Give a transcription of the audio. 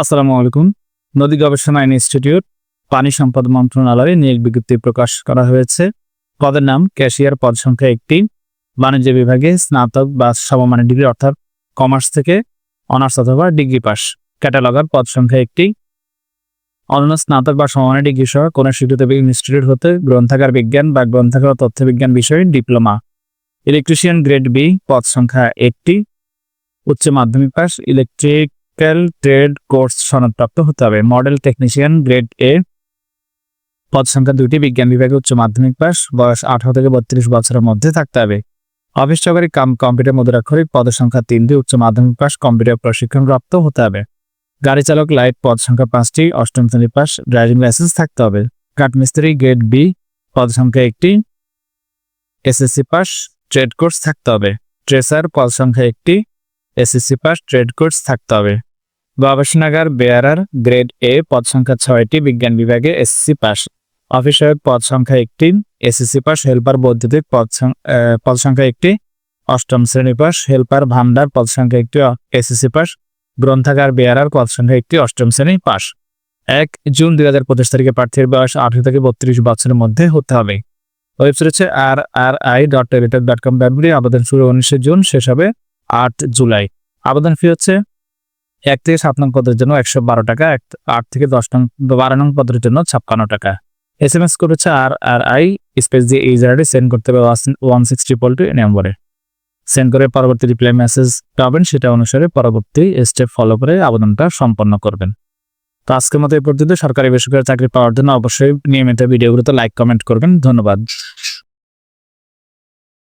আসসালামু আলাইকুম। নদী গবেষণা ইনস্টিটিউট, পানি সম্পদ মন্ত্রণালয়ে নিয়োগ বিজ্ঞপ্তি প্রকাশ করা হয়েছে। পদের নাম ক্যাশিয়ার পদ সংখ্যা একটি। বাণিজ্য বিভাগে স্নাতক বা সমমানের ডিগ্রি অর্থাৎ কমার্স থেকে অনার্স অথবা ডিগ্রি পাস। ক্যাটালগার পদ সংখ্যা একটি। অন্য স্নাতক বা সমমানের ডিগ্রি সহ কোনো স্বীকৃত ইনস্টিটিউট হতে গ্রন্থাগার বিজ্ঞান বা গ্রন্থাগার তথ্য বিজ্ঞান বিষয়ে ডিপ্লোমা। ইলেকট্রিশিয়ান গ্রেড বি পদ সংখ্যা একটি। উচ্চ মাধ্যমিক pass electric technical trade course সনদপ্রাপ্ত হতে হবে। মডেল টেকনিশিয়ান গ্রেড এ পদ সংখ্যা দুটি বিজ্ঞান বিভাগে উচ্চ মাধ্যমিক পাস বয়স আঠারো থেকে বত্রিশ বছরের মধ্যে থাকতে হবে। অফিস সহকারী কাম, কম্পিউটার মুদ্রাক্ষরিক পদের সংখ্যা তিনটি উচ্চ মাধ্যমিক পাস কম্পিউটার প্রশিক্ষণ প্রাপ্ত হতে হবে। গাড়ি চালক লাইট পদ সংখ্যা পাঁচটি অষ্টম শ্রেণি পাস ড্রাইভিং লাইসেন্স থাকতে হবে। কাঠমিস্ত্রি গ্রেড বি পদ সংখ্যা একটি এসএসসি পাস ট্রেড কোর্স থাকতে হবে। ট্রেসার পদ সংখ্যা একটি এসএসসি পাস ট্রেড কোর্স থাকতে হবে। গবেষণাগার বেয়ারার গ্রেড এ পদ সংখ্যা ছয়টি বিজ্ঞান বিভাগে এসএসসি পাস অফিসয়ক পদ সংখ্যা একটি, এসএসসি পাস হেল্পার বৈদ্যুতিক পদ পদ সংখ্যা একটি, অষ্টম শ্রেণি পাস হেল্পার ভান্ডার পদ সংখ্যা একটি এসএসসি পাস গ্রন্থাগার বেয়ারার পদ সংখ্যা একটি, অষ্টম শ্রেণি পাস এক জুন দুই হাজার পঁচিশ তারিখে প্রার্থীর বয়স আঠারো থেকে বত্রিশ বছরের মধ্যে হতে হবে। ওয়েবসাইট হচ্ছে R R I dot Teletalk dot com. আবেদন শুরু উনিশে জুন, শেষ হবে আট জুলাই। আবেদন ফি হচ্ছে এক থেকে সাত নং পদের জন্য একশো বারো টাকা আট থেকে দশ নং, বারো নং পদের জন্য ছাপ্পান্ন টাকা। এস এম এস করেছে আর আর আই স্পেস দিয়ে এই জায়গাটি সেন্ড করতে হবে ওয়ান সিক্স ট্রিপল টু নম্বরে সেন্ড করে পরবর্তী রিপ্লাই মেসেজ পাবেন, সেটা অনুসারে পরবর্তী স্টেপ ফলো করে আবেদনটা সম্পন্ন করবেন। তো আজকের মতো এই পর্যন্ত। সরকারি বেসরকারি চাকরি পাওয়ার জন্য অবশ্যই নিয়মিত ভিডিওগুলোতে লাইক কমেন্ট করবেন। ধন্যবাদ।